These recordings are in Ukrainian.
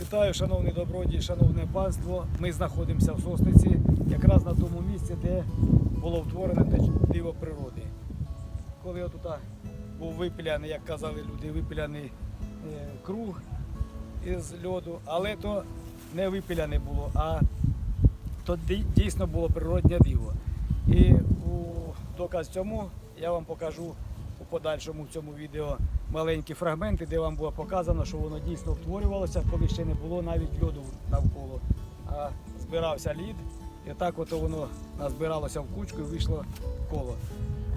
Вітаю, шановний добродій, шановне панство. Ми знаходимося в Сосниці, якраз на тому місці, де було втворене диво природи. Коли отут був випіляний, як казали люди, випіляний е, круг із льоду, але то не випіляне було, а то дійсно було природнє диво. І у доказ цьому я вам покажу у подальшому в цьому відео маленькі фрагменти, де вам було показано, що воно дійсно втворювалося, коли ще не було навіть льоду навколо. А збирався лід, і так от воно назбиралося в кучку і вийшло коло.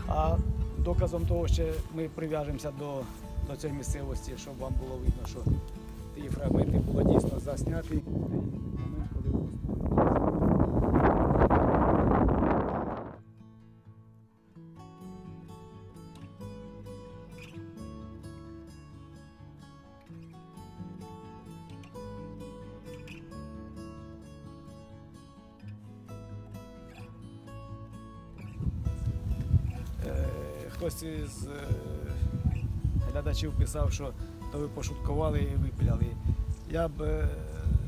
А доказом того, що ми прив'яжемося до, до цієї місцевості, щоб вам було видно, що ті фрагменти було дійсно засняті. Хтось із е, глядачів писав, що то ви пошуткували і випіляли. Я б е,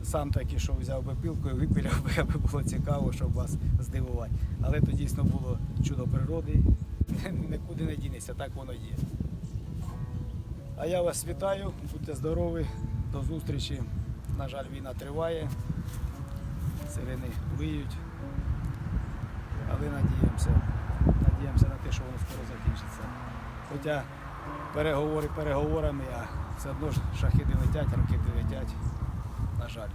сам так ішов, взяв би пілку і випіляв би, аби було цікаво, щоб вас здивувати. Але то дійсно було чудо природи, нікуди не дінеться, так воно є. А я вас вітаю, будьте здорові, до зустрічі. На жаль, війна триває, сирени виють, але надіємося надіємося на те, що воно скоро закінчиться. Хоча переговори переговорами, а все одно ж шахіди летять, ракети летять, на жаль.